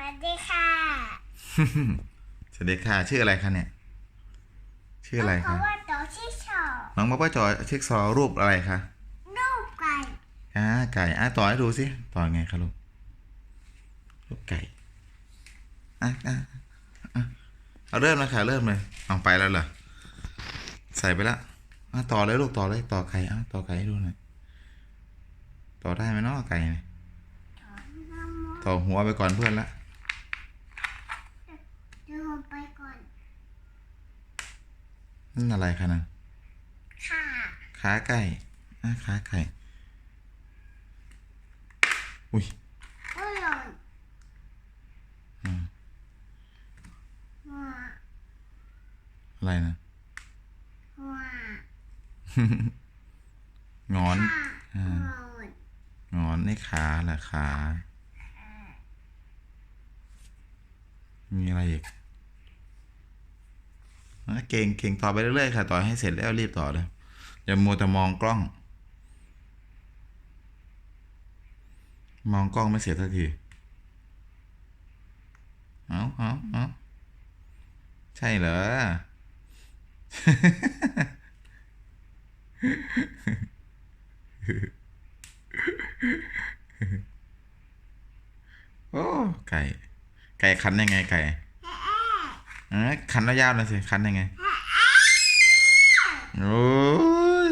วัสดีค่ะสวัสดีค่ะ ชื่ออะไรคะเนี่ย ชื่ออะไรเพคะราะว่าตัวที่ชอบน้องมาป้าจอยเช็คซอรูปอะไรคะรูปไก่อ่าไก่อะต่อให้ดูสิต่อไงคะลูกรูปไก่อะอะอะเอาเริ่มเลยค่ะเริ่มเลยเอาไปแล้วเหรอใส่ไปแล้วอะต่อเลยลูกต่อเลยต่อไก่อะต่อไก่ให้ดูหน่อยต่อได้ไหมเนาะไก่เนี่ยต่อหัวไปก่อนเพื่อนละเดี๋ยวผมไปก่อน นั่นอะไรคะนั่นค่ะขาไก่อะขาไก่ อุ้ยก็หล่นอืมหัวอะไรนะ หัวงอน ค่ะอ่า หล่นงอนในขาเหรอขา มีอะไรอีกอะ เก่งเก่งต่อไปเรื่อยๆค่ะ ต่อให้เสร็จแล้วรีบต่อเลยอย่ามัวแต่มองกล้อง มองกล้องไม่เสร็จสักทีเอาเอาเอาใช่เหรอ โอ้ ไก่ ไก่คันยังไงไก่ เออคันแล้วยาวเลยสิคันยังไงโอ้ย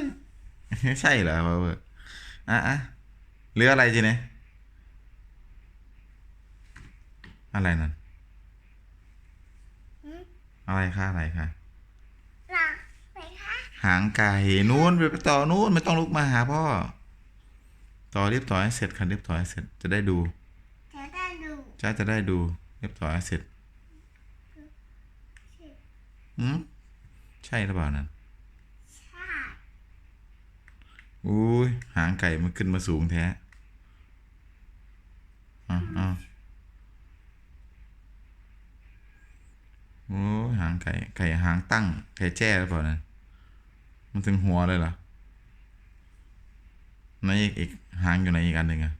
ใช่เหรอเบอร์อะอะเหลืออะไรจีเนี่ยอะไรนั่นอะไรคะอะไรคะหลังไปคะหางไก่นู้นไปต่อนู้นไม่ต้องลุกมาหาพ่อ ต่อรีบต่อให้เสร็จค่ะรีบต่อให้เสร็จจะได้ดู จะได้ดูจ้าจะได้ดูรีบต่อให้เสร็จ อืมใช่หรือเปล่านั่นใช่อุ้ยหางไก่มันขึ้นมาสูงแท้อะอะโอ้ยหางไก่ไก่หางตั้งไก่แจ้หรือเปล่านั่นมันถึงหัวเลยเหรอไหนอีกอีกหางอยู่ไหนอีกอันหนึ่งอะ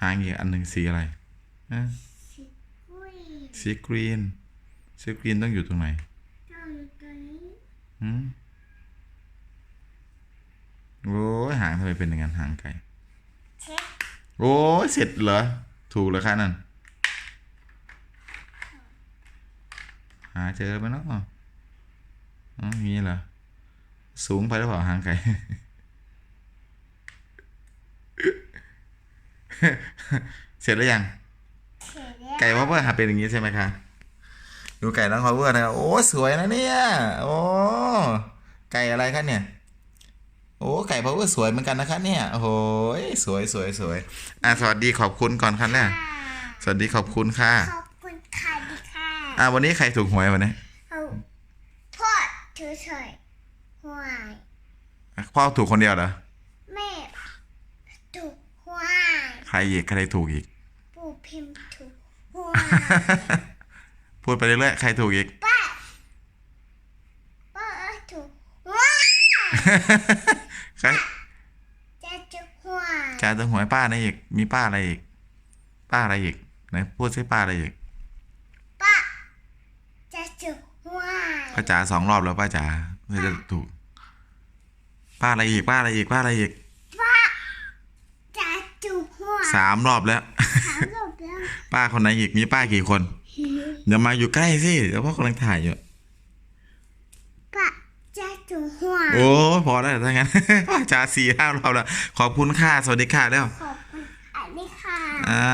หางอีกอันหนึ่งสีอะไรอะสิกุ้ยสีกรีน สีกรีนต้องอยู่ตรงไหนต้องอยู่ตรงนี้หืมโอ้ยหางทำไมเป็นอย่างนั้นหางไก่เช็คโอ้ยเสร็จเหรอ ถูกแล้วค่ะนั่น หาเจอไหมเนาะอ๋ออย่างนี้เหรอ สูงไปหรือเปล่าหางไก่ เสร็จแล้วยังเสร็จแล้วไก่พาวเวอร์หาเป็นอย่างนี้ใช่ไหมคะ ดูไก่น้องพาวเวอร์นะครับโอ้สวยนะเนี่ยโอ้ไก่อะไรคะเนี่ยโอ้ไก่พาวเวอร์สวยเหมือนกันนะคะเนี่ยโอ้โหสวยสวยสวยอะสวัสดีขอบคุณก่อนครับเนี่ยค่ะสวัสดีขอบคุณค่ะ ขอบคุณค่ะดีค่ะอะวันนี้ใครถูกหวยวันนี้เอาพ่อเฉยๆหวยพ่อถูกคนเดียวเหรอแม่ถูกหวยใครอีกใครถูกอีกปู่พิมพ์ถูกหวย พูดไปเรื่อยๆใครถูกอีก ป้าป้าถูกหวยใครจะถูกหวจ่ายตัวหวยป้าอะไรอีก มีป้าอะไรอีก ป้าอะไรอีกไหนพูดซิป้าอะไรอีก ป้าจะถูกหวป้าจ๋าสองรอบแล้วป้าจ๋าไม่จะถูก ป้าอะไรอีก ป้าอะไรอีก ป้าอะไรอีก ป้าจะถูกหวสามรอบแล้ว ถามหลบแล้ว ป้าคนไหนอีก มีป้ากี่คน อย่ามาอยู่ใกล้สิเดี๋ยวพ่อกำลังถ่ายอยู่ป้าจะถูกหวยโอ้ยพอแล้วถ้างั้นป้าจ๋าสี่ห้ารอบแล้วขอบคุณค่ะสวัสดีค่ะแล้วขอบคุณอันนี้ค่ะอ่า